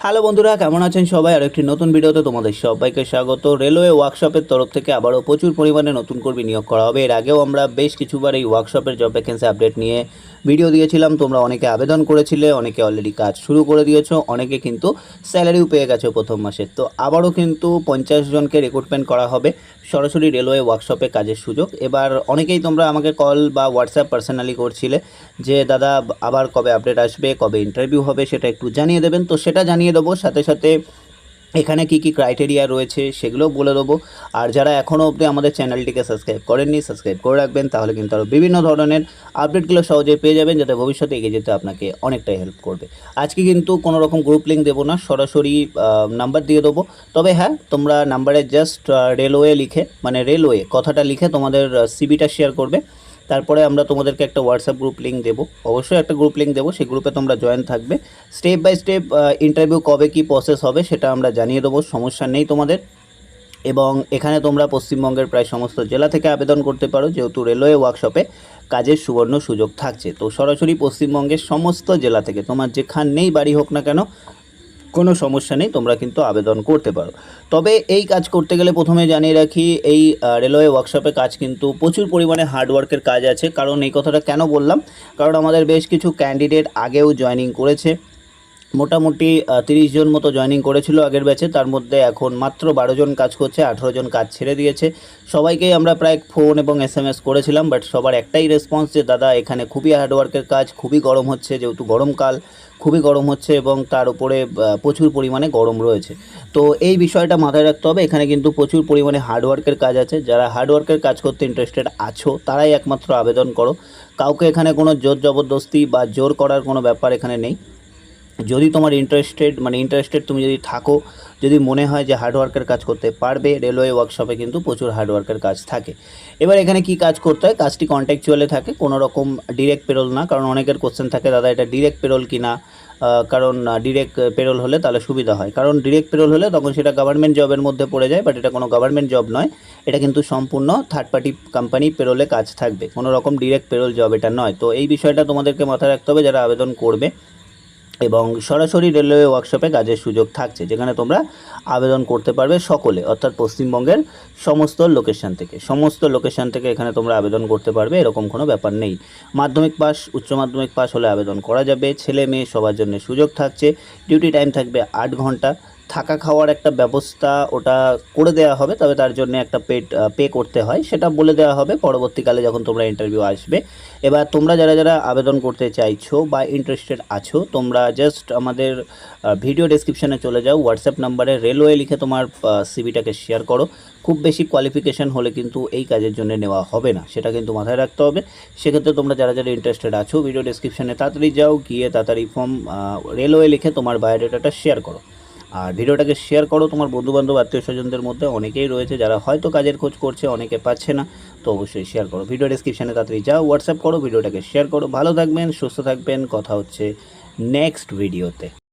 Hello বন্ধুরা, কেমন আছেন সবাই? আর একটি নতুন ভিডিওতে তোমাদের সবাইকে স্বাগত। রেলওয়ে ওয়ার্কশপের তরফ থেকে আবারও প্রচুর পরিমাণে নতুন কর্মী নিয়োগ করা হবে। এর আগেও আমরা বেশ কিছুবার এই ওয়ার্কশপের জব ভ্যাকেন্সি আপডেট নিয়ে ভিডিও দিয়েছিলাম। তোমরা অনেকে আবেদন করেছিলে, অনেকে অলরেডি কাজ শুরু করে দিয়েছ, অনেকে কিন্তু স্যালারিও পেয়ে গেছো প্রথম মাসে। তো আবারও কিন্তু পঞ্চাশ জনকে রিক্রুটমেন্ট করা হবে সরাসরি রেলওয়ে ওয়ার্কশপে কাজের সুযোগ। এবার অনেকেই তোমরা আমাকে কল বা হোয়াটসঅ্যাপ পার্সোনালি করছিলে যে, দাদা, আবার কবে আপডেট আসবে? কবে ইন্টারভিউ হবে? সেটা একটু জানিয়ে দেবেন। তো সেটা জানিয়ে দেবো। সাথে সাথে এখানে কি কি ক্রাইটেরিয়া রয়েছে সেগুলোও বলে দেবো। আর যারা এখনও অবধি আমাদের চ্যানেলটিকে সাবস্ক্রাইব করেননি সাবস্ক্রাইব করে রাখবেন। তাহলে কিন্তু আরও বিভিন্ন ধরনের আপডেটগুলো সহজে পেয়ে যাবেন, যাতে ভবিষ্যতে এগিয়ে যেতে আপনাকে অনেকটাই হেল্প করবে। আজকে কিন্তু কোনো রকম গ্রুপ লিঙ্ক দেবো না, সরাসরি নাম্বার দিয়ে দেবো। তবে হ্যাঁ তোমরা নাম্বারে জাস্ট রেলওয়ে লিখে মানে রেলওয়ে কথাটা লিখে তোমাদের সিবিটা শেয়ার করবে। তারপরে আমরা তোমাদেরকে একটা হোয়াটসঅ্যাপ গ্রুপ লিঙ্ক দেবো। অবশ্যই একটা গ্রুপ লিঙ্ক দেবো, সেই গ্রুপে তোমরা জয়েন থাকবে। স্টেপ বাই স্টেপ ইন্টারভিউ কবে কি প্রসেস হবে সেটা আমরা জানিয়ে দেবো, সমস্যা নেই তোমাদের। এবং এখানে তোমরা পশ্চিমবঙ্গের প্রায় সমস্ত জেলা থেকে আবেদন করতে পারো, যেহেতু রেলওয়ে ওয়ার্কশপে কাজের সুবর্ণ সুযোগ থাকছে। তো সরাসরি পশ্চিমবঙ্গের সমস্ত জেলা থেকে, তোমার যেখানেই বাড়ি হোক না কেন কোনো সমস্যা নেই, তোমরা কিন্তু আবেদন করতে পারো। তবে এই কাজ করতে গেলে প্রথমে জানিয়ে রাখি, এই রেলওয়ে ওয়ার্কশপে কাজ কিন্তু প্রচুর পরিমাণে হার্ডওয়ার্কের কাজ আছে। কারণ এই কথাটা কেন বললাম? কারণ আমাদের বেশ কিছু ক্যান্ডিডেট আগেও জয়নিং করেছে। মোটামুটি তিরিশ জন মতো জয়েনিং করেছিল আগের ব্যাচে তার মধ্যে এখন মাত্র বারো জন কাজ করছে, আঠেরো জন কাজ ছেড়ে দিয়েছে। সবাইকেই আমরা প্রায় ফোন এবং এস এম এস করেছিলাম বাট সবার একটাই রেসপন্স যে, দাদা, এখানে খুবই হার্ডওয়ার্কের কাজ, খুবই গরম হচ্ছে, যেহেতু গরমকাল খুবই গরম হচ্ছে এবং তার উপরে প্রচুর পরিমাণে গরম রয়েছে। তো এই বিষয়টা মাথায় রাখতে হবে। এখানে কিন্তু প্রচুর পরিমাণে হার্ডওয়ার্কের কাজ আছে। যারা হার্ডওয়ার্কের কাজ করতে ইন্টারেস্টেড আছো, তারাই একমাত্র আবেদন করো। কাউকে এখানে কোনো জোর জবরদস্তি বা জোর করার কোনো ব্যাপার এখানে নেই। যদি তোমার ইন্টারেস্টেড মানে ইন্টারেস্টেড তুমি যদি থাকো, যদি মনে হয় যে হার্ডওয়ার্কের কাজ করতে পারবে রেলওয়ে ওয়ার্কশপে কিন্তু প্রচুর হার্ডওয়ার্কের কাজ থাকে। এবার এখানে কি কাজ করতে হয়? কাজটি কন্ট্যাকচুয়ালে থাকে, কোনো রকম ডিরেক্ট পেরোল না, কারণ অনেকের কোশ্চেন থাকে, দাদা, এটা ডিরেক্ট পেরোল কি না কারণ ডিরেক্ট পেরোল হলে তাহলে সুবিধা হয়। কারণ ডিরেক্ট পেরোল হলে তখন সেটা গভর্নমেন্ট জবের মধ্যে পড়ে যায় বাট এটা কোনো গভর্নমেন্ট জব নয়। এটা কিন্তু সম্পূর্ণ থার্ড পার্টি কোম্পানি পেরোলে কাজ থাকবে। কোনো রকম ডিরেক্ট পেরোল জব এটা নয়। তো এই বিষয়টা তোমাদেরকে মাথায় রাখতে হবে, যারা আবেদন করবে এবং সরাসরি রেলওয়ে ওয়ার্কশপে কাজের সুযোগ থাকছে, যেখানে তোমরা আবেদন করতে পারবে সকলে, অর্থাৎ পশ্চিমবঙ্গের সমস্ত লোকেশান থেকে। সমস্ত লোকেশান থেকে এখানে তোমরা আবেদন করতে পারবে, এরকম কোনো ব্যাপার নেই। মাধ্যমিক পাস, উচ্চ মাধ্যমিক পাস হলে আবেদন করা যাবে। ছেলে মেয়ে সবার জন্য সুযোগ থাকছে। ডিউটি টাইম থাকবে আট ঘণ্টা। থাকা খাওয়ার একটা ব্যবস্থা ওটা করে দেওয়া হবে, তবে তার জন্য একটা পেড পে করতে হয়। সেটা বলে দেওয়া হবে পরবর্তীকালে যখন তোমরা ইন্টারভিউ আসবে। এবার তোমরা যারা যারা আবেদন করতে চাইছো বা ইন্টারেস্টেড আছো, তোমরা জাস্ট আমাদের ভিডিও ডেসক্রিপশনে চলে যাও। হোয়াটসঅ্যাপ নাম্বারে রেলওয়ে লিখে তোমার সিভিটাকে শেয়ার করো। খুব বেশি কোয়ালিফিকেশন হলে কিন্তু এই কাজের জন্য নেওয়া হবে না, সেটা কিন্তু মাথায় রাখতে হবে। সেক্ষেত্রে তোমরা যারা যারা ইন্টারেস্টেড আছো ভিডিও ডেসক্রিপশনে তাড়াতাড়ি যাও, গিয়ে তাড়াতাড়ি ফর্ম রেলওয়ে লিখে তোমার বায়োডাটাটা শেয়ার করো। আর ভিডিওটাকে শেয়ার করো, তোমার বন্ধুবান্ধব, আত্মীয় স্বজনদের মধ্যে অনেকেই রয়েছে যারা হয়তো কাজের খোঁজ করছে, অনেকে পাচ্ছে না। তো অবশ্যই শেয়ার করো। ভিডিও ডিসক্রিপশানে তাড়াতাড়ি যাও হোয়াটসঅ্যাপ করো, ভিডিওটাকে শেয়ার করো। ভালো থাকবেন, সুস্থ থাকবেন। কথা হচ্ছে নেক্সট ভিডিওতে